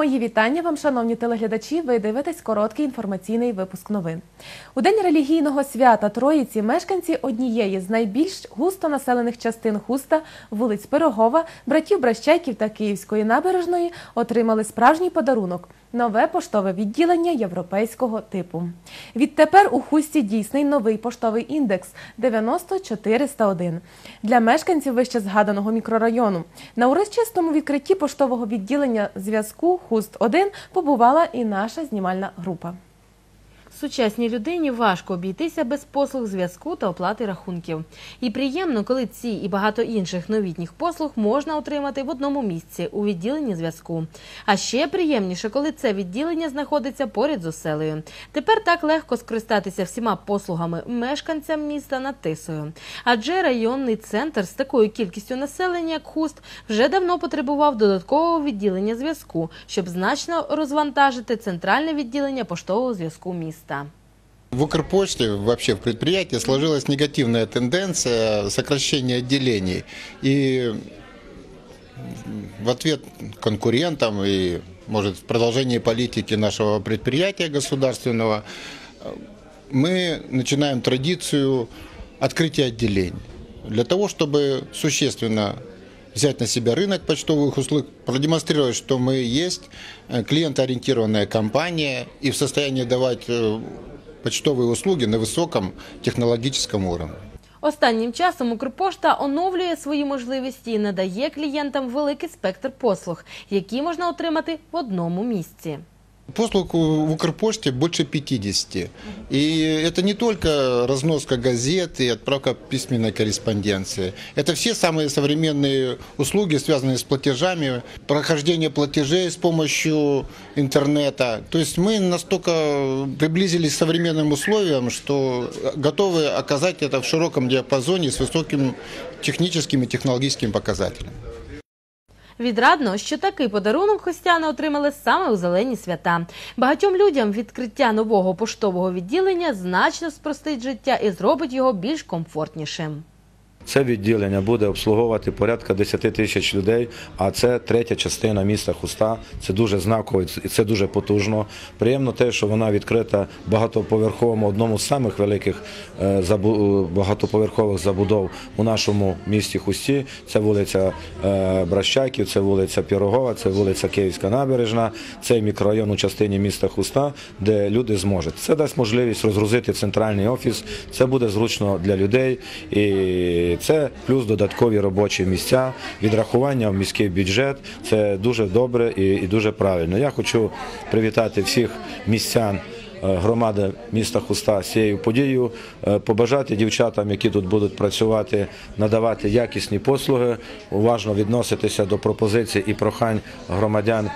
Мої вітання вам, шановні телеглядачі. Ви дивитесь короткий інформаційний випуск новин. У день релігійного свята Троїці мешканці однієї з найбільш густонаселених частин хуста вулиць Пирогова, братів Бращайків та Київської набережної отримали справжній подарунок нове поштове відділення європейського типу. Відтепер у хусті дійсний новий поштовий індекс 90401 для мешканців вище згаданого мікрорайону. На урочистому відкритті поштового відділення зв'язку Хуст 1 побувала і наша знімальна група. Сучасній людині важко обійтися без послуг зв'язку та оплати рахунків. І приємно, коли ці і багато інших новітніх послуг можна отримати в одному місці у відділенні зв'язку. А ще приємніше, коли це відділення знаходиться поряд з оселею. Тепер так легко скористатися всіма послугами мешканцям міста над Тисою. Адже районний центр з такою кількістю населення, як Хуст, вже давно потребував додаткового відділення зв'язку, щоб значно розвантажити центральне відділення поштового зв'язку міста. В Укрпочте, вообще в предприятии, сложилась негативная тенденция сокращения отделений. И в ответ конкурентам и, может, в продолжении политики нашего предприятия государственного, мы начинаем традицию открытия отделений. Для того, чтобы существенно взять на себя рынок почтовых услуг, продемонстрировать, что мы есть э, клиентоориентированная компания и в состоянии давать э, почтовые услуги на высоком технологическом уровне. Останнім часом Укрпошта оновлює свої можливості і надає клієнтам великий спектр послуг, які можна отримати в одному місці. Послуг в Укрпочте больше 50. И это не только разноска газет и отправка письменной корреспонденции. Это все самые современные услуги, связанные с платежами, прохождение платежей с помощью интернета. То есть мы настолько приблизились к современным условиям, что готовы оказать это в широком диапазоне с высоким техническим и технологическим показателем. Відрадно, що такий подарунок хостяни отримали саме у зелені свята. Багатьом людям відкриття нового поштового відділення значно спростить життя і зробить його більш комфортнішим. Це відділення буде обслуговувати порядка 10 тисяч людей, а це третя частина міста Хуста. Це дуже знаково і це дуже потужно. Приємно те, що вона відкрита багатоповерховому, одному з самих великих е, багатоповерхових забудов у нашому місті Хусті. Це вулиця е, Бращаків, це вулиця Пірогова, це вулиця Київська набережна, це мікрорайон у частині міста Хуста, де люди зможуть. Це дасть можливість розгрузити центральний офіс. Це буде зручно для людей і це плюс додаткові робочі місця, відрахування в міський бюджет. Це дуже добре і, дуже правильно. Я хочу привітати всіх містян. Е, Громади міста Хуста з цією подією, е, побажати дівчатам, які тут будуть працювати, надавати якісні послуги, уважно відноситися до пропозицій і прохань громадян, е,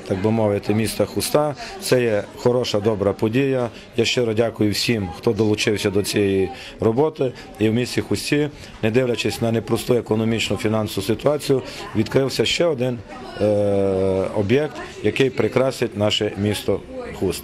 так би мовити, міста Хуста. Це є хороша, добра подія. Я щиро дякую всім, хто долучився до цієї роботи. І в місті Хусті, не дивлячись на непросту економічну фінансову ситуацію, відкрився ще один об'єкт, який прикрасить наше місто Хуст.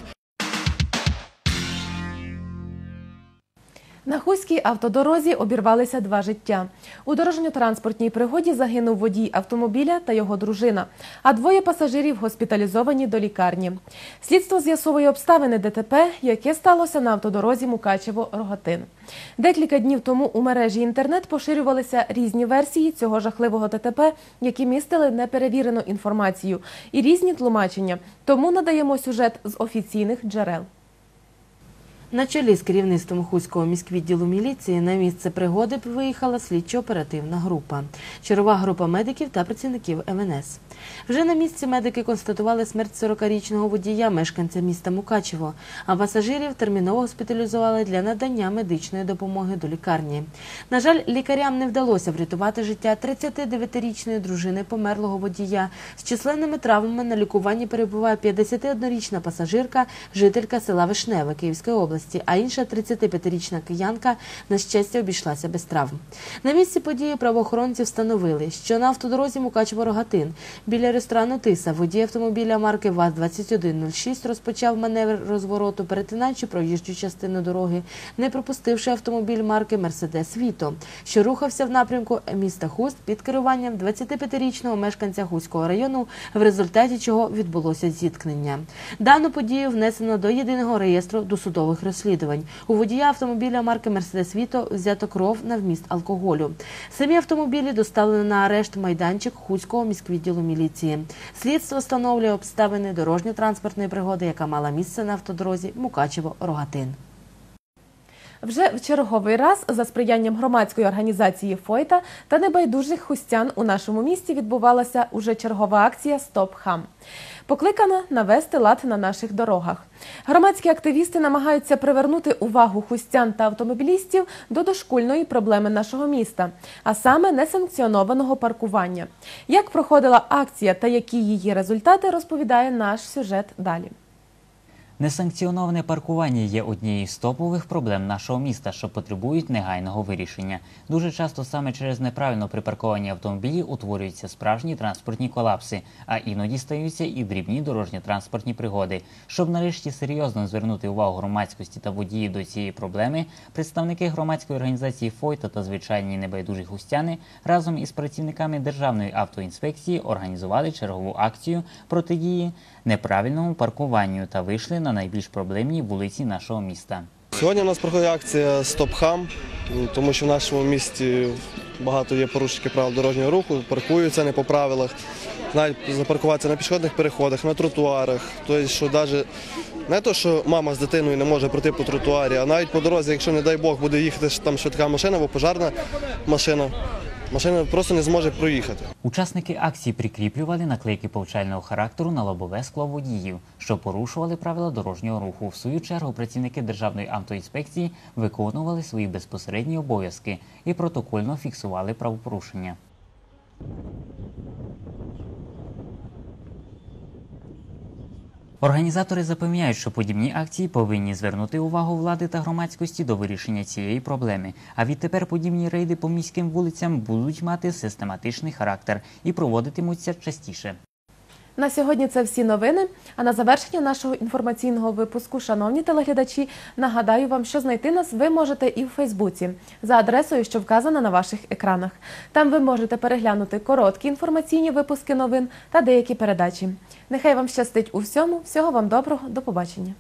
На Хуській автодорозі обірвалися два життя. У дорожньо-транспортній пригоді загинув водій автомобіля та його дружина, а двоє пасажирів госпіталізовані до лікарні. Слідство з'ясовує обставини ДТП, яке сталося на автодорозі Мукачево-Рогатин. Декілька днів тому у мережі інтернет поширювалися різні версії цього жахливого ДТП, які містили неперевірену інформацію і різні тлумачення. Тому надаємо сюжет з офіційних джерел. На чолі з керівництвом Хуського міськвідділу міліції на місце пригоди виїхала слідчо-оперативна група, чергова група медиків та працівників МНС. Вже на місці медики констатували смерть 40-річного водія, мешканця міста Мукачево, а пасажирів терміново госпіталізували для надання медичної допомоги до лікарні. На жаль, лікарям не вдалося врятувати життя 39-річної дружини померлого водія. З численними травмами на лікуванні перебуває 51-річна пасажирка, жителька села Вишневе Київської області. Несправності, а інша 35-річна киянка на щастя обійшлася без травм. На місці події правоохоронці встановили, що на автодорозі Мукачево-Рогатин біля ресторану Тиса водій автомобіля марки ВАЗ-2106 розпочав маневр розвороту, перетинаючи проїжджу частину дороги, не пропустивши автомобіль марки Мерседес Віто, що рухався в напрямку міста Хуст під керуванням 25-річного мешканця Хуського району, в результаті чого відбулося зіткнення. Дану подію внесено до єдиного реєстру досудових розслідувань. У водія автомобіля марки Мерседес Віто взято кров на вміст алкоголю. Самі автомобілі доставлені на арешт майданчик Хуцького міськвідділу міліції. Слідство встановлює обставини дорожньо-транспортної пригоди, яка мала місце на автодорозі Мукачево-Рогатин. Вже в черговий раз за сприянням громадської організації Фойта та небайдужих хустян у нашому місті відбувалася уже чергова акція Стоп хам. Покликана навести лад на наших дорогах. Громадські активісти намагаються привернути увагу хустян та автомобілістів до дошкульної проблеми нашого міста, а саме несанкціонованого паркування. Як проходила акція та які її результати, розповідає наш сюжет далі. Несанкціоноване паркування є однією з топових проблем нашого міста, що потребують негайного вирішення. Дуже часто саме через неправильно припарковані автомобілі утворюються справжні транспортні колапси, а іноді стаються і дрібні дорожньо-транспортні пригоди. Щоб нарешті серйозно звернути увагу громадськості та водіїв до цієї проблеми, представники громадської організації Фойта та звичайні небайдужі густяни разом із працівниками Державної автоінспекції організували чергову акцію протидії неправильному паркуванню та вийшли на найбільш проблемні вулиці нашого міста. Сьогодні у нас проходить акція Стоп Хам, тому що в нашому місті багато є порушників правил дорожнього руху, паркуються не по правилах, навіть запаркуватися на пішохідних переходах, на тротуарах. Тобто, що навіть не то, що мама з дитиною не може пройти по тротуарі, а навіть по дорозі, якщо, не дай Бог, буде їхати там швидка машина або пожарна машина, машина просто не зможе проїхати. Учасники акції прикріплювали наклейки повчального характеру на лобове скло водіїв, що порушували правила дорожнього руху. В свою чергу працівники Державної автоінспекції виконували свої безпосередні обов'язки і протокольно фіксували правопорушення. Організатори запевняють, що подібні акції повинні звернути увагу влади та громадськості до вирішення цієї проблеми. А відтепер подібні рейди по міським вулицям будуть мати систематичний характер і проводитимуться частіше. На сьогодні це всі новини. А на завершення нашого інформаційного випуску, шановні телеглядачі, нагадаю вам, що знайти нас ви можете і в Фейсбуці за адресою, що вказана на ваших екранах. Там ви можете переглянути короткі інформаційні випуски новин та деякі передачі. Нехай вам щастить у всьому. Всього вам доброго, до побачення.